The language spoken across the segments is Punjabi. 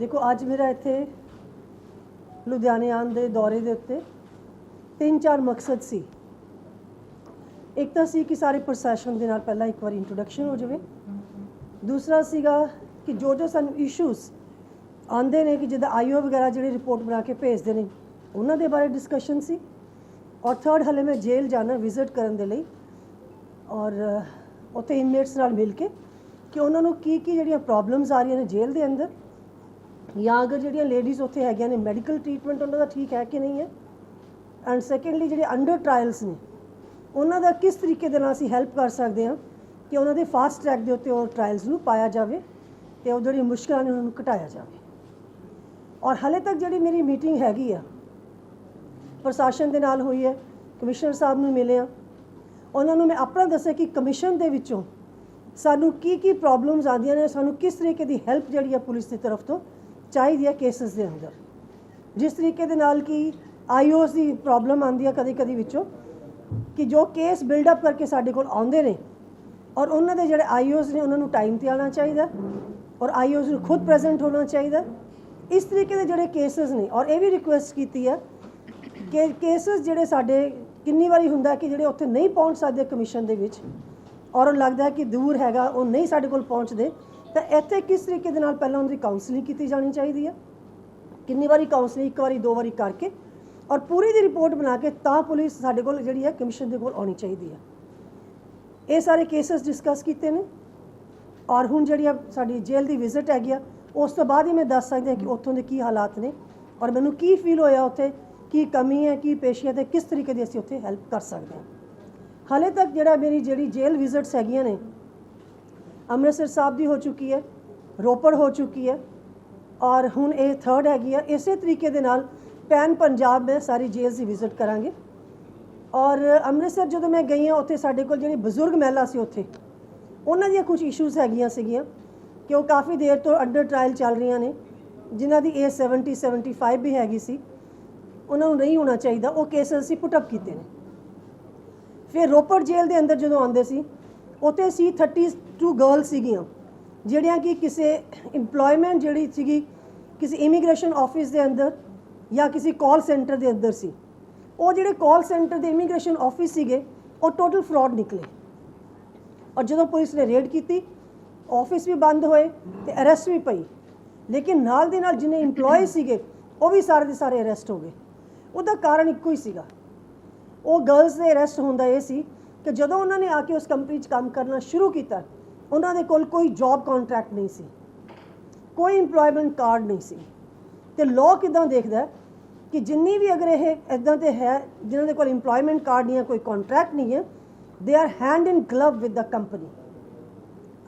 ਦੇਖੋ, ਅੱਜ ਮੇਰਾ ਇੱਥੇ ਲੁਧਿਆਣੇ ਆਉਣ ਦੇ ਦੌਰੇ ਦੇ ਉੱਤੇ ਤਿੰਨ ਚਾਰ ਮਕਸਦ ਸੀ। ਇੱਕ ਤਾਂ ਸੀ ਕਿ ਸਾਰੇ ਪ੍ਰਸ਼ਾਸਨ ਦੇ ਨਾਲ ਪਹਿਲਾਂ ਇੱਕ ਵਾਰ ਇੰਟਰੋਡਕਸ਼ਨ ਹੋ ਜਾਵੇ। ਦੂਸਰਾ ਸੀਗਾ ਕਿ ਜੋ ਜੋ ਸਾਨੂੰ ਇਸ਼ੂਸ ਆਉਂਦੇ ਨੇ, ਕਿ ਜਿੱਦਾਂ ਆਈਓ ਵਗੈਰਾ ਜਿਹੜੀ ਰਿਪੋਰਟ ਬਣਾ ਕੇ ਭੇਜਦੇ ਨੇ, ਉਹਨਾਂ ਦੇ ਬਾਰੇ ਡਿਸਕਸ਼ਨ ਸੀ। ਔਰ ਥਰਡ ਹਲੇ ਮੈਂ ਜੇਲ੍ਹ ਜਾਣਾ ਵਿਜ਼ਿਟ ਕਰਨ ਦੇ ਲਈ ਔਰ ਉੱਥੇ ਇਨਮੇਟਸ ਨਾਲ ਮਿਲ ਕੇ ਕਿ ਉਹਨਾਂ ਨੂੰ ਕੀ ਕੀ ਜਿਹੜੀਆਂ ਪ੍ਰੋਬਲਮਸ ਆ ਰਹੀਆਂ ਨੇ ਜੇਲ੍ਹ ਦੇ ਅੰਦਰ ਜਾਂ ਅਗਰ ਜਿਹੜੀਆਂ ਲੇਡੀਜ਼ ਉੱਥੇ ਹੈਗੀਆਂ ਨੇ ਮੈਡੀਕਲ ਟ੍ਰੀਟਮੈਂਟ ਉਹਨਾਂ ਦਾ ਠੀਕ ਹੈ ਕਿ ਨਹੀਂ ਹੈ? ਐਂਡ ਸੈਕੰਡਲੀ ਜਿਹੜੇ ਅੰਡਰ ਟ੍ਰਾਇਲਸ ਨੇ, ਉਹਨਾਂ ਦਾ ਕਿਸ ਤਰੀਕੇ ਦੇ ਨਾਲ ਅਸੀਂ ਹੈਲਪ ਕਰ ਸਕਦੇ ਹਾਂ ਕਿ ਉਹਨਾਂ ਦੇ ਫਾਸਟ ਟਰੈਕ ਦੇ ਉੱਤੇ ਉਹ ਟ੍ਰਾਇਲਸ ਨੂੰ ਪਾਇਆ ਜਾਵੇ ਤੇ ਉਹ ਜਿਹੜੀ ਮੁਸ਼ਕਲਾਂ ਨੇ ਉਹਨਾਂ ਨੂੰ ਘਟਾਇਆ ਜਾਵੇ? ਔਰ ਹਲੇ ਤੱਕ ਜਿਹੜੀ ਮੇਰੀ ਮੀਟਿੰਗ ਹੈਗੀ ਆ, ਪ੍ਰਸ਼ਾਸਨ ਦੇ ਨਾਲ ਹੋਈ ਹੈ, ਕਮਿਸ਼ਨਰ ਸਾਹਿਬ ਨੂੰ ਮਿਲੇ ਆ ਉਹਨਾਂ ਨੂੰ ਮੈਂ ਆਪਣਾ ਦੱਸਿਆ ਕਿ ਕਮਿਸ਼ਨ ਦੇ ਵਿੱਚੋਂ ਸਾਨੂੰ ਕੀ ਕੀ ਪ੍ਰੋਬਲਮਸ ਆਉਂਦੀਆਂ ਨੇ, ਸਾਨੂੰ ਕਿਸ ਤਰੀਕੇ ਦੀ ਹੈਲਪ ਜਿਹੜੀ ਆ ਪੁਲਿਸ ਦੀ ਤਰਫ ਤੋਂ ਚਾਹੀਦੀ ਹੈ ਕੇਸਸ ਦੇ ਅੰਦਰ। ਜਿਸ ਤਰੀਕੇ ਦੇ ਨਾਲ ਕਿ ਆਈਓਸ ਦੀ ਪ੍ਰੋਬਲਮ ਆਉਂਦੀ ਹੈ ਕਦੀ ਕਦੇ ਵਿੱਚੋਂ, ਕਿ ਜੋ ਕੇਸ ਬਿਲਡ ਅਪ ਕਰਕੇ ਸਾਡੇ ਕੋਲ ਆਉਂਦੇ ਨੇ, ਔਰ ਉਹਨਾਂ ਦੇ ਜਿਹੜੇ ਆਈਓਸ ਨੇ ਉਹਨਾਂ ਨੂੰ ਟਾਈਮ ਤੇ ਆਉਣਾ ਚਾਹੀਦਾ, ਔਰ ਆਈਓਸ ਨੂੰ ਖੁਦ ਪ੍ਰੈਜ਼ੈਂਟ ਹੋਣਾ ਚਾਹੀਦਾ। ਇਸ ਤਰੀਕੇ ਦੇ ਜਿਹੜੇ ਕੇਸਸ ਨੇ, ਔਰ ਇਹ ਵੀ ਰਿਕੁਐਸਟ ਕੀਤੀ ਹੈ ਕਿ ਕੇਸਸ ਜਿਹੜੇ ਸਾਡੇ, ਕਿੰਨੀ ਵਾਰੀ ਹੁੰਦਾ ਕਿ ਜਿਹੜੇ ਉੱਥੇ ਨਹੀਂ ਪਹੁੰਚ ਸਕਦੇ ਕਮਿਸ਼ਨ ਦੇ ਵਿੱਚ, ਔਰ ਲੱਗਦਾ ਕਿ ਦੂਰ ਹੈਗਾ, ਉਹ ਨਹੀਂ ਸਾਡੇ ਕੋਲ ਪਹੁੰਚਦੇ ਤਾਂ ਇੱਥੇ ਕਿਸ ਤਰੀਕੇ ਦੇ ਨਾਲ ਪਹਿਲਾਂ ਉਹਨਾਂ ਦੀ ਕਾਉਂਸਲਿੰਗ ਕੀਤੀ ਜਾਣੀ ਚਾਹੀਦੀ ਹੈ ਕਿੰਨੀ ਵਾਰੀ ਕਾਉਂਸਲਿੰਗ ਇੱਕ ਵਾਰੀ, ਦੋ ਵਾਰੀ ਕਰਕੇ ਔਰ ਪੂਰੀ ਦੀ ਰਿਪੋਰਟ ਬਣਾ ਕੇ ਤਾਂ ਪੁਲਿਸ ਸਾਡੇ ਕੋਲ ਜਿਹੜੀ ਹੈ ਕਮਿਸ਼ਨ ਦੇ ਕੋਲ ਆਉਣੀ ਚਾਹੀਦੀ ਹੈ ਇਹ ਸਾਰੇ ਕੇਸਸ ਡਿਸਕਸ ਕੀਤੇ ਨੇ ਔਰ ਹੁਣ ਜਿਹੜੀ ਆ ਸਾਡੀ ਜੇਲ੍ਹ ਦੀ ਵਿਜ਼ਿਟ ਹੈਗੀ ਆ, ਉਸ ਤੋਂ ਬਾਅਦ ਹੀ ਮੈਂ ਦੱਸ ਸਕਦੀ ਹਾਂ ਕਿ ਉੱਥੋਂ ਦੇ ਕੀ ਹਾਲਾਤ ਨੇ ਔਰ ਮੈਨੂੰ ਕੀ ਫੀਲ ਹੋਇਆ ਉੱਥੇ, ਕੀ ਕਮੀ ਹੈ, ਕੀ ਪੇਸ਼ੀ ਹੈ ਤੇ ਕਿਸ ਤਰੀਕੇ ਦੀ ਅਸੀਂ ਉੱਥੇ ਹੈਲਪ ਕਰ ਸਕਦੇ ਹਾਂ। ਹਾਲੇ ਤੱਕ ਜਿਹੜਾ ਮੇਰੀ ਜਿਹੜੀ ਜੇਲ੍ਹ ਵਿਜ਼ਿਟਸ ਹੈਗੀਆਂ ਨੇ ਅੰਮ੍ਰਿਤਸਰ ਸਾਹਿਬ ਦੀ ਹੋ ਚੁੱਕੀ ਹੈ, ਰੋਪੜ ਹੋ ਚੁੱਕੀ ਹੈ ਔਰ ਹੁਣ ਇਹ ਥਰਡ ਹੈਗੀ ਆ ਇਸੇ ਤਰੀਕੇ ਦੇ ਨਾਲ ਪੈਨ ਪੰਜਾਬ ਮੈਂ ਸਾਰੀ ਜੇਲ੍ਹ ਦੀ ਵਿਜ਼ਿਟ ਕਰਾਂਗੇ। ਔਰ ਅੰਮ੍ਰਿਤਸਰ ਜਦੋਂ ਮੈਂ ਗਈ ਹਾਂ, ਉੱਥੇ ਸਾਡੇ ਕੋਲ ਜਿਹੜੀ ਬਜ਼ੁਰਗ ਮਹਿਲਾ ਸੀ ਉੱਥੇ, ਉਹਨਾਂ ਦੀਆਂ ਕੁਝ ਇਸ਼ੂਜ਼ ਹੈਗੀਆਂ ਸੀਗੀਆਂ ਕਿ ਉਹ ਕਾਫੀ ਦੇਰ ਤੋਂ ਅੰਡਰ ਟ੍ਰਾਇਲ ਚੱਲ ਰਹੀਆਂ ਨੇ, ਜਿਨ੍ਹਾਂ ਦੀ ਏਜ 70 75 ਵੀ ਹੈਗੀ ਸੀ। ਉਹਨਾਂ ਨੂੰ ਨਹੀਂ ਹੋਣਾ ਚਾਹੀਦਾ, ਉਹ ਕੇਸ ਅਸੀਂ ਪੁੱਟ ਅਪ ਕੀਤੇ ਨੇ। ਫਿਰ ਰੋਪੜ ਜੇਲ੍ਹ ਦੇ ਅੰਦਰ ਜਦੋਂ ਆਉਂਦੇ ਸੀ ਉੱਥੇ ਸੀ 32 ਗਰਲ ਸੀਗੀਆਂ, ਜਿਹੜੀਆਂ ਕਿ ਕਿਸੇ EMPLOYMENT ਜਿਹੜੀ ਸੀਗੀ, ਕਿਸੇ ਇਮੀਗ੍ਰੇਸ਼ਨ ਆਫਿਸ ਦੇ ਅੰਦਰ ਜਾਂ ਕਿਸੇ ਕਾਲ ਸੈਂਟਰ ਦੇ ਅੰਦਰ ਸੀ। ਉਹ ਜਿਹੜੇ ਕਾਲ ਸੈਂਟਰ ਦੇ ਇਮੀਗ੍ਰੇਸ਼ਨ ਆਫਿਸ ਸੀਗੇ, ਉਹ ਟੋਟਲ ਫਰਾਡ ਨਿਕਲੇ। ਔਰ ਜਦੋਂ ਪੁਲਿਸ ਨੇ ਰੇਡ ਕੀਤੀ ਆਫਿਸ ਵੀ ਬੰਦ ਹੋਏ ਤੇ ਅਰੈਸਟ ਵੀ ਪਈ। ਲੇਕਿਨ ਨਾਲ ਦੇ ਨਾਲ ਜਿਹਨੇ EMPLOYE ਸੀਗੇ, ਉਹ ਵੀ ਸਾਰੇ ਦੇ ਸਾਰੇ ਅਰੈਸਟ ਹੋ ਗਏ। ਉਹਦਾ ਕਾਰਨ ਇੱਕੋ ਹੀ ਸੀਗਾ। ਉਹ ਗਰਲਸ ਦੇ ਅਰੈਸਟ ਹੁੰਦਾ ਇਹ ਸੀ ਕਿ ਜਦੋਂ ਉਹਨਾਂ ਨੇ ਆ ਕੇ ਉਸ ਕੰਪਨੀ 'ਚ ਕੰਮ ਕਰਨਾ ਸ਼ੁਰੂ ਕੀਤਾ, ਉਹਨਾਂ ਦੇ ਕੋਲ ਕੋਈ ਜੌਬ ਕੰਟਰੈਕਟ ਨਹੀਂ ਸੀ, ਕੋਈ EMPLOYMENT ਕਾਰਡ ਨਹੀਂ ਸੀ। ਤੇ ਲਾਅ ਕਿਦਾਂ ਦੇਖਦਾ ਕਿ ਜਿੰਨੀ ਵੀ ਅਗਰ ਇਹ ਇਦਾਂ ਤੇ ਹੈ, ਜਿਨ੍ਹਾਂ ਦੇ ਕੋਲ EMPLOYMENT ਕਾਰਡ ਨਹੀਂ ਹੈ, ਕੋਈ ਕੰਟਰੈਕਟ ਨਹੀਂ ਹੈ they are hand in glove with the company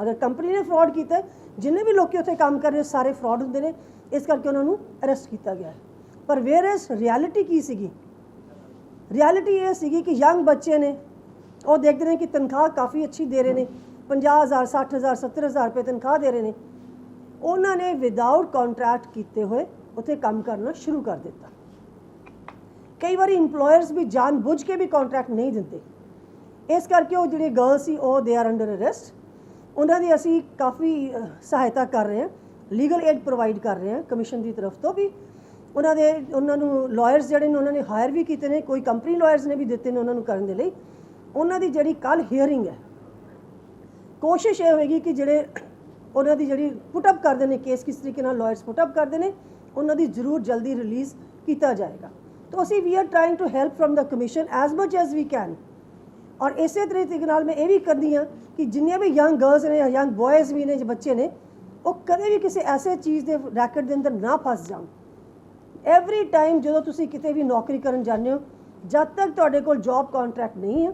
ਅਗਰ ਕੰਪਨੀ ਨੇ ਫਰਾਡ ਕੀਤਾ, ਜਿੰਨੇ ਵੀ ਲੋਕੀ ਉੱਥੇ ਕੰਮ ਕਰ ਰਹੇ, ਸਾਰੇ ਫਰਾਡ ਹੁੰਦੇ ਨੇ, ਇਸ ਕਰਕੇ ਉਹਨਾਂ ਨੂੰ ਅਰੈਸਟ ਕੀਤਾ ਗਿਆ। ਪਰ ਵੇਅਰ ਇਸ ਰਿਐਲਿਟੀ ਕੀ ਸੀਗੀ? ਰਿਐਲਿਟੀ ਇਹ ਸੀਗੀ ਕਿ ਯੰਗ ਬੱਚੇ ਨੇ ਉਹ ਦੇਖਦੇ ਨੇ ਕਿ ਤਨਖਾਹ ਕਾਫੀ ਅੱਛੀ ਦੇ ਰਹੇ ਨੇ 50000 60000 70000 ਰੁਪਏ ਤਨਖਾਹ ਦੇ ਰਹੇ ਨੇ। ਉਹਨਾਂ ਨੇ ਵਿਦਆਊਟ ਕੰਟਰੈਕਟ ਕੀਤੇ ਹੋਏ, ਉੱਥੇ ਕੰਮ ਕਰਨਾ ਸ਼ੁਰੂ ਕਰ ਦਿੱਤਾ। ਕਈ ਵਾਰੀ EMPLOYERS ਵੀ ਜਾਣ ਬੁੱਝ ਕੇ ਵੀ ਕੰਟਰੈਕਟ ਨਹੀਂ ਦਿੰਦੇ। ਇਸ ਕਰਕੇ ਉਹ ਜਿਹੜੇ ਗਰਲ ਸੀ, ਉਹ ਦੇ ਆਰ ਅੰਡਰ ਅਰੈਸਟ ਉਹਨਾਂ ਦੀ ਅਸੀਂ ਕਾਫੀ ਸਹਾਇਤਾ ਕਰ ਰਹੇ ਹਾਂ ਲੀਗਲ ਏਡ ਪ੍ਰੋਵਾਈਡ ਕਰ ਰਹੇ ਹਾਂ ਕਮਿਸ਼ਨ ਦੀ ਤਰਫ ਤੋਂ ਵੀ। ਉਹਨਾਂ ਦੇ, ਉਹਨਾਂ ਨੂੰ ਲਾਇਰਸ ਜਿਹੜੇ ਨੇ, ਉਹਨਾਂ ਨੇ ਹਾਇਰ ਵੀ ਕੀਤੇ ਨੇ, ਕੋਈ ਕੰਪਨੀ ਲਾਇਰਸ ਨੇ ਵੀ ਦਿੱਤੇ ਨੇ ਉਹਨਾਂ ਨੂੰ ਕਰਨ ਦੇ ਲਈ। ਉਹਨਾਂ ਦੀ ਜਿਹੜੀ ਕੱਲ ਹੀਅਰਿੰਗ ਹੈ, ਕੋਸ਼ਿਸ਼ ਇਹ ਹੋਏਗੀ ਕਿ ਜਿਹੜੇ ਉਹਨਾਂ ਦੀ ਜਿਹੜੀ ਪੁੱਟ ਅਪ ਕਰਦੇ ਨੇ ਕੇਸ ਕਿਸ ਤਰੀਕੇ ਨਾਲ ਲਾਇਰਸ ਪੁੱਟ ਅਪ ਕਰਦੇ ਨੇ, ਉਹਨਾਂ ਦੀ ਜ਼ਰੂਰ ਜਲਦੀ ਰਿਲੀਜ਼ ਕੀਤਾ ਜਾਏਗਾ। ਤਾਂ ਅਸੀਂ we are trying to help firm the commission as much as we can ਔਰ ਇਸੇ ਤਰੀਕੇ ਨਾਲ ਮੈਂ ਇਹ ਵੀ ਕਰਦੀ ਹਾਂ ਕਿ ਜਿੰਨੀਆਂ ਵੀ ਯੰਗ ਗਰਲਸ ਨੇ ਯੰਗ ਬॉयਜ਼ ਵੀ ਨੇ ਜੋ ਬੱਚੇ ਨੇ, ਉਹ ਕਦੇ ਵੀ ਕਿਸੇ ਐਸੇ ਚੀਜ਼ ਦੇ ਰੈਕਟ ਦੇ ਅੰਦਰ ਨਾ ਫਸ ਜਾਣ। ਐਵਰੀ ਟਾਈਮ ਜਦੋਂ ਤੁਸੀਂ ਕਿਤੇ ਵੀ ਨੌਕਰੀ ਕਰਨ ਜਾਂਦੇ ਹੋ, ਜਦ ਤੱਕ ਤੁਹਾਡੇ ਕੋਲ ਜੌਬ ਕੰਟਰੈਕਟ ਨਹੀਂ ਹੈ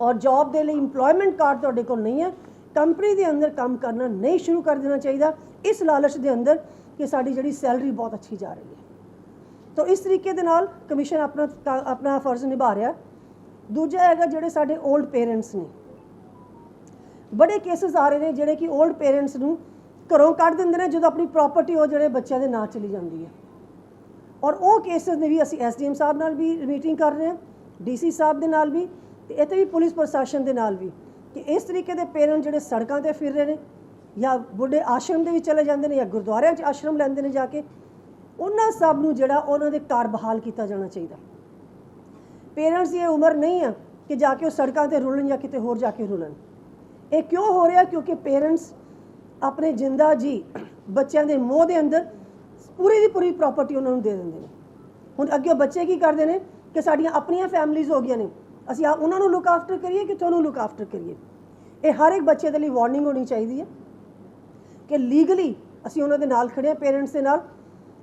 ਔਰ ਜੌਬ ਦੇ ਲਈ EMPLOYMENT ਕਾਰਡ ਤੁਹਾਡੇ ਕੋਲ ਨਹੀਂ ਹੈ ਕੰਪਨੀ ਦੇ ਅੰਦਰ ਕੰਮ ਕਰਨਾ ਨਹੀਂ ਸ਼ੁਰੂ ਕਰ ਦੇਣਾ ਚਾਹੀਦਾ। ਇਸ ਲਾਲਚ ਦੇ ਅੰਦਰ ਕਿ ਸਾਡੀ ਜਿਹੜੀ ਸੈਲਰੀ ਬਹੁਤ ਅੱਛੀ ਜਾ ਰਹੀ ਹੈ। ਤਾਂ ਇਸ ਤਰੀਕੇ ਦੇ ਨਾਲ ਕਮਿਸ਼ਨ ਆਪਣਾ ਆਪਣਾ ਫਰਜ਼ ਨਿਭਾ ਰਿਹਾ। ਦੂਜਾ ਹੈਗਾ ਜਿਹੜੇ ਸਾਡੇ 올ਡ ਪੇਰੈਂਟਸ ਨੇ। ਬੜੇ ਕੇਸਸ ਆ ਰਹੇ ਨੇ ਜਿਹੜੇ ਕਿ 올ਡ ਪੇਰੈਂਟਸ ਨੂੰ ਘਰੋਂ ਕੱਢ ਦਿੰਦੇ ਨੇ ਜਦੋਂ ਆਪਣੀ ਪ੍ਰਾਪਰਟੀ ਉਹ ਜਿਹੜੇ ਬੱਚਿਆਂ ਦੇ ਨਾਂ ਚਲੀ ਜਾਂਦੀ ਹੈ। ਔਰ ਉਹ ਕੇਸਸ ਨੇ ਵੀ ਅਸੀਂ ਐਸਡੀਐਮ ਸਾਹਿਬ ਨਾਲ ਵੀ ਮੀਟਿੰਗ ਕਰ ਰਹੇ ਹਾਂ ਡੀਸੀ ਸਾਹਿਬ ਦੇ ਨਾਲ ਵੀ। ਤੇ ਇੱਥੇ ਵੀ ਪੁਲਿਸ ਪ੍ਰਸ਼ਾਸਨ ਦੇ ਨਾਲ ਵੀ, ਕਿ ਇਸ ਤਰੀਕੇ ਦੇ ਪੇਰੈਂਟ ਜਿਹੜੇ ਸੜਕਾਂ ਤੇ ਫਿਰ ਰਹੇ ਨੇ, ਜਾਂ ਬੁੱਢੇ ਆਸ਼ਰਮ ਦੇ ਵਿੱਚ ਚਲੇ ਜਾਂਦੇ ਨੇ ਜਾਂ ਗੁਰਦੁਆਰਿਆਂ 'ਚ ਆਸ਼ਰਮ ਲੈਂਦੇ ਨੇ ਜਾ ਕੇ, ਉਹਨਾਂ ਸਭ ਨੂੰ ਜਿਹੜਾ ਉਹਨਾਂ ਦੇ ਘਰ ਬਹਾਲ ਕੀਤਾ ਜਾਣਾ ਚਾਹੀਦਾ। ਪੇਰੈਂਟਸ ਦੀ ਇਹ ਉਮਰ ਨਹੀਂ ਆ ਕਿ ਜਾ ਕੇ ਉਹ ਸੜਕਾਂ ਤੇ ਰੁਲਣ ਜਾਂ ਕਿਤੇ ਹੋਰ ਜਾ ਕੇ ਰੁਲਣ। ਇਹ ਕਿਉਂ ਹੋ ਰਿਹਾ? ਕਿਉਂਕਿ ਪੇਰੈਂਟਸ ਆਪਣੇ ਜਿੰਦਾ ਜੀ ਬੱਚਿਆਂ ਦੇ ਮੋਹ ਦੇ ਅੰਦਰ ਪੂਰੀ ਦੀ ਪੂਰੀ ਪ੍ਰਾਪਰਟੀ ਉਹਨਾਂ ਨੂੰ ਦੇ ਦਿੰਦੇ ਨੇ। ਹੁਣ ਅੱਗੇ ਉਹ ਬੱਚੇ ਕੀ ਕਰਦੇ ਨੇ? ਕਿ ਸਾਡੀਆਂ ਆਪਣੀਆਂ ਫੈਮਲੀਜ਼ ਹੋ ਗਈਆਂ ਨੇ। ਅਸੀਂ ਆ ਉਹਨਾਂ ਨੂੰ ਲੁੱਕ ਆਫਟਰ ਕਰੀਏ ਕਿ ਤੁਹਾਨੂੰ ਲੁੱਕ ਆਫਟਰ ਕਰੀਏ? ਇਹ ਹਰ ਇੱਕ ਬੱਚੇ ਦੇ ਲਈ ਵਾਰਨਿੰਗ ਹੋਣੀ ਚਾਹੀਦੀ ਹੈ ਕਿ ਲੀਗਲੀ ਅਸੀਂ ਉਹਨਾਂ ਦੇ ਨਾਲ ਖੜੇ ਹਾਂ ਪੇਰੈਂਟਸ ਦੇ ਨਾਲ।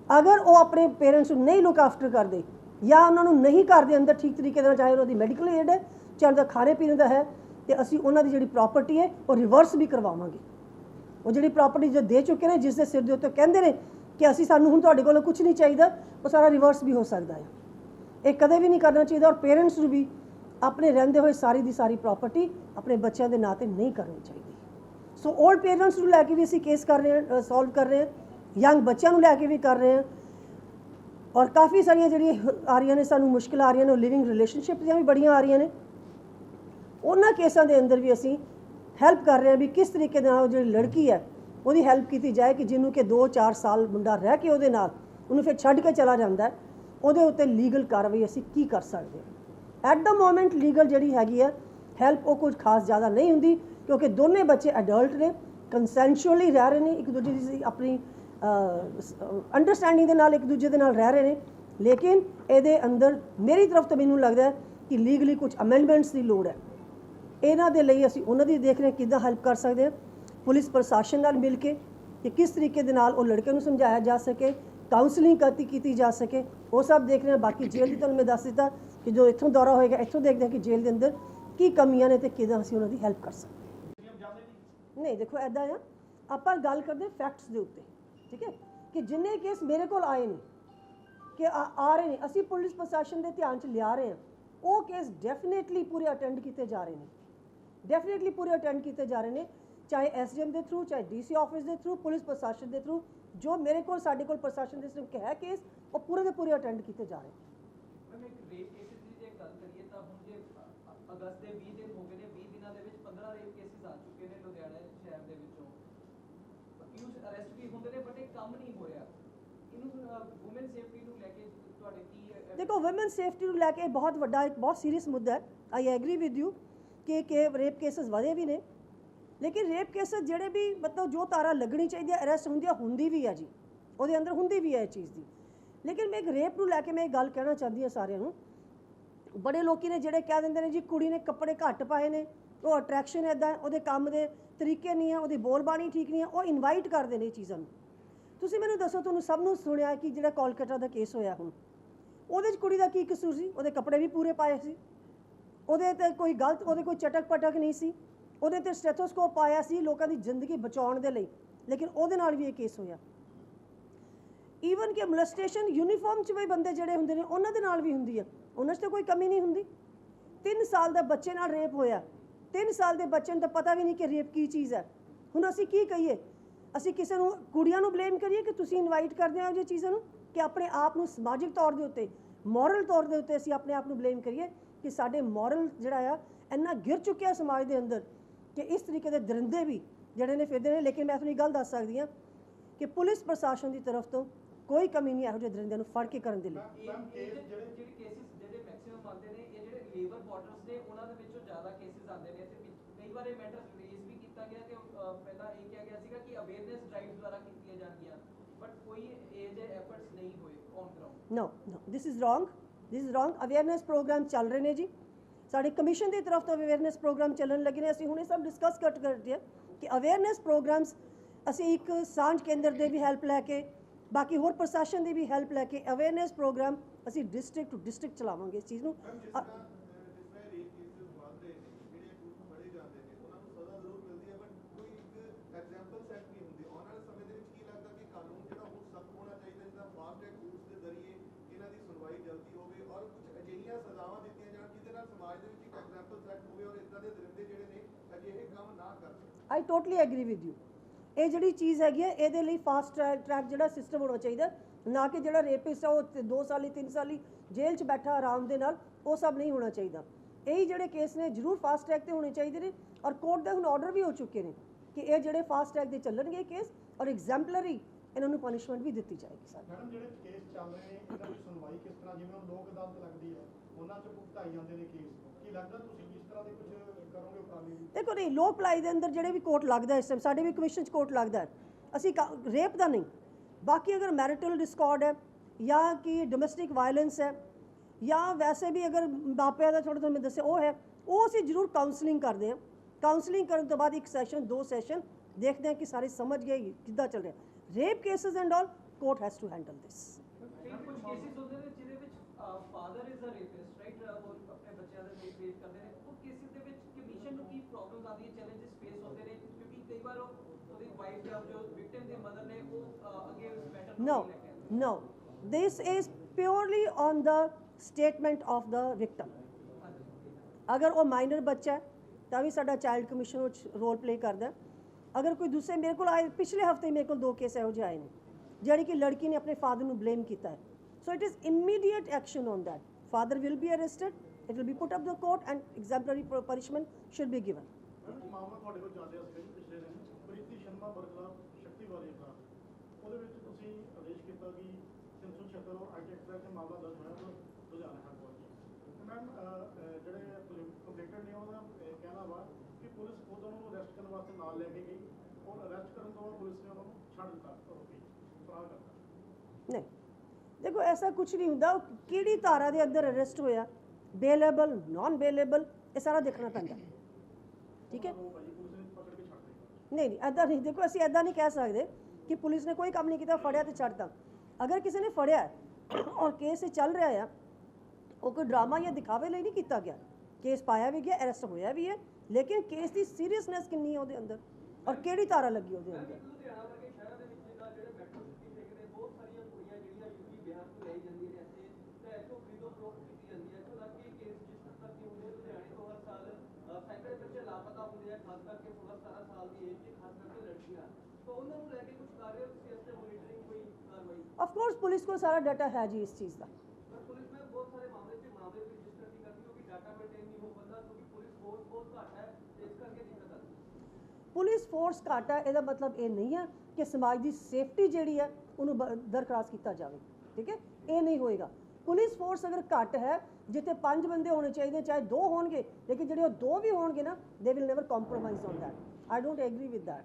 ਅਗਰ ਉਹ ਆਪਣੇ ਪੇਰੈਂਟਸ ਨੂੰ ਨਹੀਂ ਲੁੱਕ ਆਫਟਰ ਕਰਦੇ ਜਾਂ ਉਹਨਾਂ ਨੂੰ ਨਹੀਂ ਘਰ ਦੇ ਅੰਦਰ ਠੀਕ ਤਰੀਕੇ ਨਾਲ, ਚਾਹੇ ਉਹਨਾਂ ਦੀ ਮੈਡੀਕਲ ਏਡ ਹੈ, ਚਾਹੇ ਉਹਨਾਂ ਦਾ ਖਾਣੇ ਪੀਣੇ ਦਾ ਹੈ, ਤੇ ਅਸੀਂ ਉਹਨਾਂ ਦੀ ਜਿਹੜੀ ਪ੍ਰਾਪਰਟੀ ਹੈ, ਉਹ ਰਿਵਰਸ ਵੀ ਕਰਵਾਵਾਂਗੇ। ਉਹ ਜਿਹੜੀ ਪ੍ਰਾਪਰਟੀ ਜੋ ਦੇ ਚੁੱਕੇ ਨੇ ਜਿਸ ਦੇ ਸਿਰ ਦੇ ਉੱਤੇ ਕਹਿੰਦੇ ਨੇ ਕਿ ਅਸੀਂ ਸਾਨੂੰ ਹੁਣ ਤੁਹਾਡੇ ਕੋਲੋਂ ਕੁਝ ਨਹੀਂ ਚਾਹੀਦਾ, ਉਹ ਸਾਰਾ ਰਿਵਰਸ ਵੀ ਹੋ ਸਕਦਾ ਹੈ। ਇਹ ਕਦੇ ਵੀ ਨਹੀਂ ਕਰਨਾ ਚਾਹੀਦਾ ਔਰ ਪੇਰੈਂਟਸ ਨੂੰ ਵੀ ਆਪਣੇ ਰਹਿੰਦੇ ਹੋਏ ਸਾਰੀ ਦੀ ਸਾਰੀ ਪ੍ਰਾਪਰਟੀ ਆਪਣੇ ਬੱਚਿਆਂ ਦੇ ਨਾਂ ਤੇ ਨਹੀਂ ਕਰਨੀ ਚਾਹੀਦੀ। ਸੋ 올ਡ ਪੇਰੈਂਟਸ ਨੂੰ ਲੈ ਕੇ ਵੀ ਅਸੀਂ ਕੇਸ ਕਰ ਰਹੇ ਹਾਂ ਸੋਲਵ ਕਰ ਰਹੇ ਹਾਂ ਯੰਗ ਬੱਚਿਆਂ ਨੂੰ ਲੈ ਕੇ ਵੀ ਕਰ ਰਹੇ ਹਾਂ। ਔਰ ਕਾਫੀ ਸਾਰੀਆਂ ਜਿਹੜੀਆਂ ਆ ਰਹੀਆਂ ਨੇ, ਸਾਨੂੰ ਮੁਸ਼ਕਿਲ ਆ ਰਹੀਆਂ ਨੇ, ਉਹ ਲਿਵਿੰਗ ਰਿਲੇਸ਼ਨਸ਼ਿਪ ਦੀਆਂ ਵੀ ਬੜੀਆਂ ਆ ਰਹੀਆਂ ਨੇ। ਉਹਨਾਂ ਕੇਸਾਂ ਦੇ ਅੰਦਰ ਵੀ ਅਸੀਂ ਹੈਲਪ ਕਰ ਰਹੇ ਹਾਂ ਵੀ ਕਿਸ ਤਰੀਕੇ ਦੇ ਨਾਲ ਉਹ ਜਿਹੜੀ ਲੜਕੀ ਹੈ, ਉਹਦੀ ਹੈਲਪ ਕੀਤੀ ਜਾਏ ਕਿ ਜਿਹਨੂੰ ਕਿ 2-4 ਸਾਲ ਮੁੰਡਾ ਰਹਿ ਕੇ ਉਹਦੇ ਨਾਲ, ਉਹਨੂੰ ਫਿਰ ਛੱਡ ਕੇ ਚਲਾ ਜਾਂਦਾ ਹੈ, ਉਹਦੇ ਉੱਤੇ ਲੀਗਲ ਕਾਰਵਾਈ ਅਸੀਂ ਕੀ ਕਰ ਸਕਦੇ ਹਾਂ? ਐਟ ਦਾ ਮੋਮੈਂਟ ਲੀਗਲ ਜਿਹੜੀ ਹੈਗੀ ਹੈ ਹੈਲਪ ਉਹ ਕੁਝ ਖਾਸ ਜ਼ਿਆਦਾ ਨਹੀਂ ਹੁੰਦੀ, ਕਿਉਂਕਿ ਦੋਨੇ ਬੱਚੇ ਐਡਲਟ ਨੇ ਕੰਸੈਂਸ਼ੂਅਲੀ ਰਹਿ ਰਹੇ ਨੇ, ਇੱਕ ਦੂਜੇ ਦੀ ਆਪਣੀ ਅੰਡਰਸਟੈਂਡਿੰਗ ਦੇ ਨਾਲ ਇੱਕ ਦੂਜੇ ਦੇ ਨਾਲ ਰਹਿ ਰਹੇ ਨੇ। ਲੇਕਿਨ ਇਹਦੇ ਅੰਦਰ ਮੇਰੀ ਤਰਫ ਤੋਂ ਮੈਨੂੰ ਲੱਗਦਾ ਹੈ ਕਿ ਲੀਗਲੀ ਕੁਝ ਅਮੈਂਡਮੈਂਟਸ ਦੀ ਲੋੜ ਹੈ। ਇਹਨਾਂ ਦੇ ਲਈ ਅਸੀਂ ਉਹਨਾਂ ਦੀ ਦੇਖ ਰਹੇ ਹਾਂ ਕਿੱਦਾਂ ਹੈਲਪ ਕਰ ਸਕਦੇ ਹਾਂ। ਪੁਲਿਸ ਪ੍ਰਸ਼ਾਸਨ ਨਾਲ ਮਿਲ ਕੇ ਕਿ ਕਿਸ ਤਰੀਕੇ ਦੇ ਨਾਲ ਉਹ ਲੜਕੇ ਨੂੰ ਸਮਝਾਇਆ ਜਾ ਸਕੇ ਕਾਉਂਸਲਿੰਗ ਕਰਤੀ ਕੀਤੀ ਜਾ ਸਕੇ, ਉਹ ਸਭ ਦੇਖ ਰਹੇ ਬਾਕੀ ਜੇਲ੍ਹ ਦੀ ਤੁਹਾਨੂੰ ਮੈਂ ਦੱਸ ਦਿੱਤਾ ਕਿ ਜੋ ਇੱਥੋਂ ਦੌਰਾ ਹੋਏਗਾ, ਇੱਥੋਂ ਦੇਖਦੇ ਹਾਂ ਕਿ ਜੇਲ੍ਹ ਦੇ ਅੰਦਰ ਕੀ ਕਮੀਆਂ ਨੇ ਤੇ ਕਿੱਦਾਂ ਅਸੀਂ ਉਹਨਾਂ ਦੀ ਹੈਲਪ ਕਰ ਸਕਦੇ ਨਹੀਂ, ਦੇਖੋ ਐਦਾਂ ਆ। ਆਪਾਂ ਗੱਲ ਕਰਦੇ ਫੈਕਟਸ ਦੇ ਉੱਤੇ, ਠੀਕ ਹੈ? ਕਿ ਜਿੰਨੇ ਕੇਸ ਮੇਰੇ ਕੋਲ ਆਏ ਨੇ, ਕਿ ਆ ਆ ਰਹੇ ਨੇ, ਅਸੀਂ ਪੁਲਿਸ ਪ੍ਰਸ਼ਾਸਨ ਦੇ ਧਿਆਨ 'ਚ ਲਿਆ ਰਹੇ ਹਾਂ, ਉਹ ਕੇਸ ਡੈਫੀਨੇਟਲੀ ਪੂਰੇ ਅਟੈਂਡ ਕੀਤੇ ਜਾ ਰਹੇ ਨੇ। ਡੈਫੀਨੇਟਲੀ ਪੂਰੇ ਅਟੈਂਡ ਕੀਤੇ ਜਾ ਰਹੇ ਨੇ, ਚਾਹੇ ਐਸਡੀਐਮ ਦੇ ਥਰੂ ਚਾਹੇ ਡੀਸੀ ਆਫਿਸ ਦੇ ਥਰੂ ਪੁਲਿਸ ਪ੍ਰਸ਼ਾਸਨ ਦੇ ਥਰੂ ਜੋ ਮੇਰੇ ਕੋਲ, ਸਾਡੇ ਕੋਲ ਪ੍ਰਸ਼ਾਸਨ ਦੇ ਸਿਰਫ ਹੈ ਕੇਸ ਉਹ ਪੂਰੇ ਦੇ ਪੂਰੇ ਅਟੈਂਡ ਕੀਤੇ ਜਾ ਰਹੇ ਨੇ ਮੈਮ ਇੱਕ ਰੇਪ ਕੇਸਿਸ ਦੀ ਜੇ ਗੱਲ ਕਰੀਏ ਤਾਂ ਹੁਣ ਜੇ ਅ- ਅਗਸਤ ਦੇ 20 ਦਿਨ ਹੋ ਗਏ ਨੇ 20 ਦਿਨਾਂ ਦੇ ਵਿੱਚ 15 ਰੇਪ ਕੇਸਿਸ ਆ ਚੁੱਕੇ ਨੇ ਲੁਧਿਆਣਾ ਸ਼ਹਿਰ ਦੇ ਵਿੱਚੋਂ। ਅਕਿਊਜ਼ ਅਰੈਸਟ ਵੀ ਹੁੰਦੇ ਨੇ ਬਟ ਇਹ ਕੰਮ ਨਹੀਂ ਹੋ ਰਿਹਾ। ਦੇਖੋ ਔਮਨ ਸੇਫਟੀ ਨੂੰ ਲੈ ਕੇ ਬਹੁਤ ਵੱਡਾ, ਇੱਕ ਬਹੁਤ ਸੀਰੀਅਸ ਮੁੱਦਾ ਹੈ। ਆਈ ਐਗਰੀ ਵਿਦ ਯੂ ਕਿ ਕਿ ਰੇਪ ਕੇਸਸ ਵਧੇ ਵੀ ਨੇ। ਲੇਕਿਨ ਰੇਪ ਕੇਸਸ ਜਿਹੜੇ ਵੀ, ਮਤਲਬ ਜੋ ਤਾਰਾ ਲੱਗਣੀ ਚਾਹੀਦੀ ਹੈ ਅਰੈਸਟ ਹੁੰਦੀ ਹੈ ਹੁੰਦੀ ਵੀ ਹੈ ਜੀ। ਉਹਦੇ ਅੰਦਰ ਹੁੰਦੀ ਵੀ ਹੈ ਇਹ ਚੀਜ਼ ਦੀ। ਲੇਕਿਨ ਮੈਂ ਇੱਕ ਰੇਪ ਨੂੰ ਲੈ ਕੇ ਮੈਂ ਇਹ ਗੱਲ ਕਹਿਣਾ ਚਾਹੁੰਦੀ ਹਾਂ ਸਾਰਿਆਂ ਨੂੰ ਬੜੇ ਲੋਕੀ ਨੇ ਜਿਹੜੇ ਕਹਿ ਦਿੰਦੇ ਨੇ ਜੀ, ਕੁੜੀ ਨੇ ਕੱਪੜੇ ਘੱਟ ਪਾਏ ਨੇ, ਉਹ ਅਟਰੈਕਸ਼ਨ ਐਦਾਂ ਉਹਦੇ ਕੰਮ ਦੇ ਤਰੀਕੇ ਨਹੀਂ ਆ, ਉਹਦੀ ਬੋਲਬਾਣੀ ਠੀਕ ਨਹੀਂ ਆ, ਉਹ ਇਨਵਾਈਟ ਕਰਦੇ ਨੇ ਇਹ ਚੀਜ਼ਾਂ ਨੂੰ। ਤੁਸੀਂ ਮੈਨੂੰ ਦੱਸੋ, ਤੁਹਾਨੂੰ ਸਭ ਨੂੰ ਸੁਣਿਆ ਕਿ ਜਿਹੜਾ ਕੋਲਕਾਤਾ ਦਾ ਕੇਸ ਹੋਇਆ ਹੁਣ, ਉਹਦੇ 'ਚ ਕੁੜੀ ਦਾ ਕੀ ਕਸੂਰ ਸੀ? ਉਹਦੇ ਕੱਪੜੇ ਵੀ ਪੂਰੇ ਪਾਏ ਸੀ। ਉਹਦੇ ਤੇ ਕੋਈ ਗਲਤ, ਉਹਦੇ ਕੋਈ ਚਟਕ ਪਟਕ ਨਹੀਂ ਸੀ। ਉਹਦੇ ਤੇ ਸਟੈਥੋਸਕੋਪ ਪਾਇਆ ਸੀ ਲੋਕਾਂ ਦੀ ਜ਼ਿੰਦਗੀ ਬਚਾਉਣ ਦੇ ਲਈ, ਲੇਕਿਨ ਉਹਦੇ ਨਾਲ ਵੀ ਇਹ ਕੇਸ ਹੋਇਆ। ਈਵਨ ਕਿ ਮਲਸਟੇਸ਼ਨ ਯੂਨੀਫਾਰਮ 'ਚ ਵੀ ਬੰਦੇ ਜਿਹੜੇ ਹੁੰਦੇ ਨੇ, ਉਹਨਾਂ ਦੇ ਨਾਲ ਵੀ ਹੁੰਦੀ ਹੈ ਉਹਨਾਂ 'ਚ ਤਾਂ ਕੋਈ ਕਮੀ ਨਹੀਂ ਹੁੰਦੀ। 3 ਸਾਲ ਦਾ ਬੱਚੇ ਨਾਲ ਰੇਪ ਹੋਇਆ। 3 ਸਾਲ ਦੇ ਬੱਚੇ ਨੂੰ ਤਾਂ ਪਤਾ ਵੀ ਨਹੀਂ ਕਿ ਰੇਪ ਕੀ ਚੀਜ਼ ਹੈ। ਹੁਣ ਅਸੀਂ ਕੀ ਕਹੀਏ? ਅਸੀਂ ਕਿਸੇ ਨੂੰ, ਕੁੜੀਆਂ ਨੂੰ ਬਲੇਮ ਕਰੀਏ ਕਿ ਤੁਸੀਂ ਇਨਵਾਈਟ ਕਰਦੇ ਹੋ ਇਹ ਚੀਜ਼ਾਂ ਨੂੰ? ਕਿ ਆਪਣੇ ਆਪ ਨੂੰ ਸਮਾਜਿਕ ਤੌਰ ਦੇ ਉੱਤੇ ਮੋਰਲ ਤੌਰ ਦੇ ਉੱਤੇ ਅਸੀਂ ਆਪਣੇ ਆਪ ਨੂੰ ਬਲੇਮ ਕਰੀਏ ਕਿ ਸਾਡੇ ਮੋਰਲ ਜਿਹੜਾ ਆ, ਇੰਨਾ ਗਿਰ ਚੁੱਕਿਆ ਸਮਾਜ ਦੇ ਅੰਦਰ ਕਿ ਇਸ ਤਰੀਕੇ ਦੇ ਦਰਿੰਦੇ ਵੀ ਜਿਹੜੇ ਨੇ ਫਿਰਦੇ ਨੇ। ਲੇਕਿਨ ਮੈਂ ਤੁਹਾਨੂੰ ਗੱਲ ਦੱਸ ਸਕਦੀ ਹਾਂ ਕਿ ਪੁਲਿਸ ਪ੍ਰਸ਼ਾਸਨ ਦੀ ਤਰਫ ਤੋਂ ਕੋਈ ਕਮੀ ਨਹੀਂ ਇਹੋ ਜਿਹੇ ਦਰਿੰਦਿਆਂ ਨੂੰ ਫੜ ਕੇ ਕਰਨ ਦੇ ਲਈ ਇਹ ਇਹ ਜਿਹੜੇ ਜਿਹੜੇ ਕੇਸਿਸ ਜਿਹੜੇ ਮੈਕਸਿਮਮ ਆਉਂਦੇ ਨੇ ਇਹ ਜਿਹੜੇ ਲੇਬਰ ਕੁਆਟਰਸ ਨੇ ਉਹਨਾਂ ਦੇ ਵਿੱਚੋਂ ਜ਼ਿਆਦਾ ਕੇਸਿਸ ਆਉਂਦੇ ਨੇ। ਤੇ ਕਈ ਵਾਰ ਇਹ ਮੈਟਰ ਰੇਜ਼ ਵੀ ਕੀਤਾ ਗਿਆ ਤੇ ਪਹਿਲਾਂ ਇਹ ਕਿਹਾ ਗਿਆ ਸੀਗਾ ਕਿ ਅਵੇਅਰਨੈਸ ਡਰਾਈਵ ਦੁਆਰਾ ਕੀਤੀਆਂ ਜਾਣਗੀਆਂ ਬਟ ਕੋਈ ਇਹ ਜੇ ਐਫਰਟਸ ਨਹੀਂ ਹੋਏ on ground no no this is wrong this is wrong awareness programme ਚੱਲ ਰਹੇ ਨੇ ਜੀ। ਸਾਡੇ ਕਮਿਸ਼ਨ ਦੀ ਤਰਫ ਤੋਂ ਅਵੇਅਰਨੈਸ ਪ੍ਰੋਗਰਾਮ ਚੱਲਣ ਲੱਗੇ ਨੇ। ਅਸੀਂ ਹੁਣੇ ਸਭ ਡਿਸਕਸ ਕਰ ਕਰਦੇ ਹਾਂ ਕਿ ਅਵੇਅਰਨੈਸ ਪ੍ਰੋਗਰਾਮਸ ਅਸੀਂ ਇੱਕ ਸਾਂਝ ਕੇਂਦਰ ਦੇ ਵੀ ਹੈਲਪ ਲੈ ਕੇ ਬਾਕੀ ਹੋਰ ਪ੍ਰਸ਼ਾਸਨ ਦੀ ਵੀ ਹੈਲਪ ਲੈ ਕੇ ਅਵੇਅਰਨੈਸ ਪ੍ਰੋਗਰਾਮ ਅਸੀਂ ਡਿਸਟ੍ਰਿਕਟ ਟੂ ਡਿਸਟ੍ਰਿਕਟ ਚਲਾਵਾਂਗੇ ਇਸ ਚੀਜ਼ ਨੂੰ ਮੈਮ ਜਿਸ ਅ- ਤਰ੍ਹਾਂ ਅਹ, ਜਿਸ ਤਰ੍ਹਾਂ ਰੇਪ ਕੇਸਿਸ ਵੱਧ ਰਹੇ ਨੇ ਜਿਹੜੇ ਅਕਿਊਜ਼ ਫੜੇ ਜਾਂਦੇ ਨੇ ਉਹਨਾਂ ਨੂੰ ਸਜ਼ਾ ਜ਼ਰੂਰ ਮਿਲਦੀ ਹੈ ਬਟ ਕੋਈ ਇੱਕ ਐਗਜ਼ਾਮਪਲ ਸੈੱਟ ਨਹੀਂ ਹੁੰਦੀ ਆਉਣ ਵਾਲੇ ਸਮੇਂ ਦੇ ਵਿੱਚ ਕੀ ਲੱਗਦਾ ਕਿ ਕਾਨੂੰਨ ਜਿਹੜਾ ਉਹ ਸਖਤ ਹੋਣਾ ਚਾਹੀਦਾ ਜਿੱਦਾਂ ਫਾਸਟ ਟ੍ਰੈਕ ਕੋਰਟਸ ਦੇ ਜ਼ਰੀਏ ਇਹਨਾਂ ਦੀ ਸੁਣਵਾਈ ਜਲਦੀ ਹੋਵੇ ਔਰ ਕੁਝ ਅਜਿਹੀਆਂ ਸਜ਼ਾਵਾਂ ਦਿੱਤੀਆਂ ਜਾਣ ਜਿਹਦੇ ਨਾਲ ਸਮਾਜ ਦੇ ਵਿੱਚ ਇੱਕ ਐਗਜ਼ਾਮਪਲ ਸੈੱਟ ਹੋਵੇ ਔਰ ਇਦਾਂ ਦੇ ਦਰਿੰਦੇ ਜਿਹੜੇ ਨੇ ਅਜਿਹੇ ਕੰਮ ਨਾ ਕਰ ਸਕਣ। I totally agree with you ਇਹ ਜਿਹੜੀ ਚੀਜ਼ ਹੈਗੀ ਹੈ ਇਹਦੇ ਲਈ ਫਾਸਟ ਟਰੈਕ ਜਿਹੜਾ ਸਿਸਟਮ ਹੋਣਾ ਚਾਹੀਦਾ। ਨਾ ਕਿ ਜਿਹੜਾ ਰੇਪਿਸਟ ਆ, ਉਹ 2 ਸਾਲੀ 3 ਸਾਲੀ ਜੇਲ੍ਹ 'ਚ ਬੈਠਾ ਆਰਾਮ ਦੇ ਨਾਲ, ਉਹ ਸਭ ਨਹੀਂ ਹੋਣਾ ਚਾਹੀਦਾ। ਇਹੀ ਜਿਹੜੇ ਕੇਸ ਨੇ ਜ਼ਰੂਰ ਫਾਸਟ ਟਰੈਕ ਤੇ ਹੋਣੇ ਚਾਹੀਦੇ ਨੇ ਔਰ ਕੋਰਟ ਦੇ ਹੁਣ ਆਰਡਰ ਵੀ ਹੋ ਚੁੱਕੇ ਨੇ ਕਿ ਇਹ ਜਿਹੜੇ ਫਾਸਟ ਟਰੈਕ ਦੇ ਚੱਲਣਗੇ ਕੇਸ ਔਰ ਐਗਜ਼ੈਂਪਲਰੀ ਇਹਨਾਂ ਨੂੰ ਪਨਿਸ਼ਮੈਂਟ ਵੀ ਦਿੱਤੀ ਜਾਏਗੀ ਸਰ ਮੈਡਮ ਜਿਹੜੇ ਕੇਸ ਚੱਲ ਰਹੇ ਨੇ ਇਹਨਾਂ ਦੀ ਸੁਣਵਾਈ ਕਿਸ ਤਰ੍ਹਾਂ? ਜਿਵੇਂ ਹੁਣ ਲੋਕ ਅਦਾਲਤ ਲੱਗਦੀ ਹੈ ਉਹਨਾਂ 'ਚ ਭੁਗਤਾਈ ਜਾਂਦੇ ਨੇ ਕੇਸ ਕੀ ਲੱਗਦਾ ਤੁਸੀਂ ਇਸ ਤਰ੍ਹਾਂ ਦੇ ਕੁਝ ਕਰੋਗੇ ਉਪਰਾਲੇ? ਦੇਖੋ ਨਹੀਂ ਲੋਕ ਭਲਾਈ ਦੇ ਅੰਦਰ ਜਿਹੜੇ ਵੀ ਕੋਰਟ ਲੱਗਦਾ ਇਸ ਟਾਈਮ ਸਾਡੇ ਵੀ ਕਮਿਸ਼ਨ ਚ ਕੋਰਟ ਲੱਗਦਾ ਅਸੀਂ ਰੇਪ ਦਾ ਨਹੀਂ। ਬਾਕੀ ਅਗਰ ਮੈਰਿਟਲ ਡਿਸਕਾਰਡ ਹੈ ਜਾਂ ਕਿ ਡੋਮੈਸਟਿਕ ਵਾਇਲੈਂਸ ਹੈ ਜਾਂ ਵੈਸੇ ਵੀ ਅਗਰ ਮਾਪਿਆਂ ਦਾ ਥੋੜਾ ਤੁਹਾਨੂੰ ਮੈਂ ਦੱਸਿਆ ਉਹ ਹੈ ਉਹ ਅਸੀਂ ਜ਼ਰੂਰ ਕਾਉਂਸਲਿੰਗ ਕਰਦੇ ਹਾਂ। ਕਾਉਂਸਲਿੰਗ ਕਰਨ ਤੋਂ ਬਾਅਦ ਇੱਕ ਸੈਸ਼ਨ ਦੋ ਸੈਸ਼ਨ ਦੇਖਦੇ ਹਾਂ ਕਿ ਸਾਰੇ ਸਮਝ ਗਏ ਕਿੱਦਾਂ ਚੱਲ ਰਿਹਾ। ਹੈਂਡਲ ਦਿਸ ਕਈ ਕੁਝ ਕੇਸਿਸ ਹੁੰਦੇ ਨੇ ਜਿਹਦੇ ਵਿੱਚ father is a rapist right ਉਹ ਆਪਣੇ ਬੱਚਿਆਂ ਦੇ ਰੇਪ ਰੇਪ ਕਰਦੇ ਨੇ ਉਹ ਕੇਸਿਸ ਦੇ ਵਿੱਚ ਕਮਿਸ਼ਨ ਨੂੰ ਕੀ ਪ੍ਰੋਬਲਮਸ ਆਉਂਦੀਆਂ ਚੈਲੰਜਸ ਫੇਸ ਹੁੰਦੇ ਨੇ ਕਿਉਂਕਿ ਕਈ ਵਾਰ ਉਹ ਉਹਦੀ ਵਾਈਫ ਜਾਂ ਜੋ ਵਿਕਟਿਮ ਦੀ ਮਦਰ ਨੇ ਉਹ ਅਹ, ਅੱਗੇ ਉਸ ਮੈਟਰ ਨੂੰ No, ਨਹੀਂ ਲੈ ਕੇ ਆਉਂਦੇ no. This is purely on the statement of the victim. ਅਗਰ ਉਹ ਮਾਈਨਰ ਬੱਚਾ ਹੈ ਤਾਂ ਵੀ ਸਾਡਾ ਚਾਈਲਡ ਕਮਿਸ਼ਨ ਰੋਲ ਪਲੇ ਕਰਦਾ। ਅਗਰ ਕੋਈ ਦੂਸਰੇ ਮੇਰੇ ਕੋਲ ਆਏ, ਪਿਛਲੇ ਹਫ਼ਤੇ ਮੇਰੇ ਕੋਲ ਦੋ ਕੇਸ ਇਹੋ ਜਿਹੇ ਆਏ ਨੇ, ਜਿਹੜੀ ਕਿ ਲੜਕੀ ਨੇ ਆਪਣੇ ਫਾਦਰ ਨੂੰ ਬਲੇਮ ਕੀਤਾ ਹੈ। So it is immediate action on that. Father will be arrested, it will be put up the court and exemplary punishment should be given. ਮਾਮਲਾ ਤੁਹਾਡੇ ਕੋਲ ਚੱਲ ਰਿਹਾ ਸੀ ਪਿਛਲੇ ਦਿਨ, ਪ੍ਰੀਤੀ ਸ਼ਰਮਾ ਬਰਖਲਾਫ ਸ਼ਕਤੀ ਵਾਲੀ ਦਾ ਉਹਦੇ ਵਿੱਚ ਤੁਸੀਂ ਆਦੇਸ਼ ਕੀਤਾ ਕਿ 376 ਔਰ ਆਈਟੀ ਮਾਮਲਾ ਦਰਜ ਹੋਇਆ ਤਾਂ ਲੁਧਿਆਣਾ ਹਾਈ ਕੋਰਟ 'ਚ ਤੇ ਮੈਮ ਜਿਹੜੇ ਕੰਪਲੇਂਟਡ ਨੇ ਉਹਦਾ ਕਹਿਣਾ ਵਾ ਕਿ ਪੁਲਿਸ ਖੁਦ ਉਹਨਾਂ ਨੂੰ ਅਰੈਸਟ ਕਰਨ ਵਾਸਤੇ ਨਾਲ ਲੈ ਕੇ ਗਈ ਔਰ ਅਰੈਸਟ ਕਰਨ ਤੋਂ ਬਾਅਦ ਪੁਲਿਸ ਨੇ ਉਹਨਾਂ ਨੂੰ ਛੱਡ ਦਿੱਤਾ ਰੋਕੀ ਫਰਾਰ ਕਰਤਾ ਨਹੀਂ ਦੇਖੋ ਐਸਾ ਕੁਝ ਨਹੀਂ ਹੁੰਦਾ ਕਿਹੜੀ ਧਾਰਾ ਦੇ ਅੰਦਰ ਅਰੈਸਟ ਹੋਇਆ? ਬੇਲੇਬਲ ਨਾਨ ਬੇਲੇਬਲ ਇਹ ਸਾਰਾ ਦੇਖਣਾ ਪੈਂਦਾ। ਠੀਕ ਹੈ? ਨਹੀਂ ਨਹੀਂ ਐਦਾਂ ਨਹੀਂ ਦੇਖੋ ਅਸੀਂ ਐਦਾਂ ਨਹੀਂ ਕਹਿ ਸਕਦੇ ਕਿ ਪੁਲਿਸ ਨੇ ਕੋਈ ਕੰਮ ਨਹੀਂ ਕੀਤਾ ਫੜਿਆ ਤੇ ਛੱਡਤਾ। ਅਗਰ ਕਿਸੇ ਨੇ ਫੜਿਆ ਔਰ ਕੇਸ ਚੱਲ ਰਿਹਾ ਆ ਉਹ ਕੋਈ ਡਰਾਮਾ ਜਾਂ ਦਿਖਾਵੇ ਲਈ ਨਹੀਂ ਕੀਤਾ ਗਿਆ। ਕੇਸ ਪਾਇਆ ਵੀ ਗਿਆ ਅਰੈਸਟ ਹੋਇਆ ਵੀ ਹੈ। ਲੇਕਿਨ ਕੇਸ ਦੀ ਸੀਰੀਅਸਨੈਸ ਕਿੰਨੀ ਹੈ ਉਹਦੇ ਅੰਦਰ? ਔਰ ਕਿਹੜੀ ਧਾਰਾ ਲੱਗੀ ਉਹਦੇ ਅੰਦਰ? ਲੁਧਿਆਣਾ ਵਰਗੇ ਸ਼ਹਿਰਾਂ ਦੇ ਵਿੱਚ ਜਿਹੜਾ ਜਿਹੜੇ ਮੈਟਰੋ ਸਿਟੀ ਦੇਖਦੇ ਬਹੁਤ ਸਾਰੀਆਂ ਕੁੜੀਆਂ ਜਿਹੜੀਆਂ ਯੂਪੀ ਬਿਹਾਰ ਤੋਂ ਲਈ ਜਾਂਦੀਆਂ ਨੇ ਇੱਥੇ। ਤੇ ਇੱਥੋਂ ਖਰੀਦੋ ਫਰੋਖਤ ਕੀਤੀ ਜਾਂਦੀ ਹੈ। ਇੱਥੋਂ ਤੱਕ ਕਿ ਕੇਸ ਜਿਸ ਹੱਦ ਤੱਕ ਕਿ ਹੁੰਦੇ ਲੁਧਿਆਣੇ ਤੋਂ ਹਰ ਸਾਲ ਅ, ਸੈਂਕੜੇ ਬੱਚੇ ਲਾਪਤਾ ਹੁੰਦੇ ਆ ਖਾਸ ਕਰਕੇ 16 17 ਸਾਲ ਦੀ ਏਜ ਦੇ ਖਾਸ ਕਰਕੇ ਲੜਕੀਆਂ। ਤਾਂ ਉਹਨਾਂ ਨੂੰ ਲੈ ਕੇ ਕੁਝ ਕਰ ਰਹੇ ਹੋ ਤੁਸੀਂ ਇਸ ਤੇ ਮੋਨੀਟਰਿੰਗ ਕੋਈ ਕਾਰਵਾਈ? ਆਫ ਕੋਰਸ ਪੁਲਿਸ ਕੋਲ ਸਾਰਾ ਡਾਟਾ ਹੈ ਜੀ ਇਸ ਚੀਜ਼ ਦਾ ਪਰ ਪੁਲਿਸ ਨੇ ਬਹੁਤ ਸਾਰੇ ਮਾਮਲੇ ਤੇ ਮਾਮਲੇ ਵੀ ਰਜਿਸਟਰ ਨਹੀਂ ਕਰਦੀ ਕਿਉਂਕਿ ਡਾਟਾ ਮੇਨਟੇਨ ਨਹੀਂ ਹੋ ਪਾਉਂਦਾ ਕਿਉਂਕਿ ਪੁਲਿਸ ਫੋਰਸ ਬਹੁਤ ਘੱਟ ਹੈ ਤੇ ਇਸ ਕਰਕੇ ਦਿੱਕਤ ਆਉਂਦੀ ਹੈ ਪੁਲਿਸ ਫੋਰਸ ਘੱਟ ਹੈ ਇਹਦਾ ਮਤਲਬ ਇਹ ਨਹੀਂ ਹੈ ਕਿ ਸਮਾਜ ਦੀ ਸੇਫਟੀ ਜਿਹੜੀ ਹੈ ਉਹਨੂੰ ਬ- ਦਰਖਾਸਤ ਕੀਤਾ ਜਾਵੇ, ਠੀਕ ਹੈ? ਇਹ ਨਹੀਂ ਹੋਏਗਾ। ਪੁਲਿਸ ਫੋਰਸ ਅਗਰ ਘੱਟ ਹੈ, ਜਿੱਥੇ ਪੰਜ ਬੰਦੇ ਹੋਣੇ ਚਾਹੀਦੇ, ਚਾਹੇ ਦੋ ਹੋਣਗੇ, ਲੇਕਿਨ ਜਿਹੜੇ ਉਹ ਦੋ ਵੀ ਹੋਣਗੇ ਨਾ they will never compromise on that I don't agree with that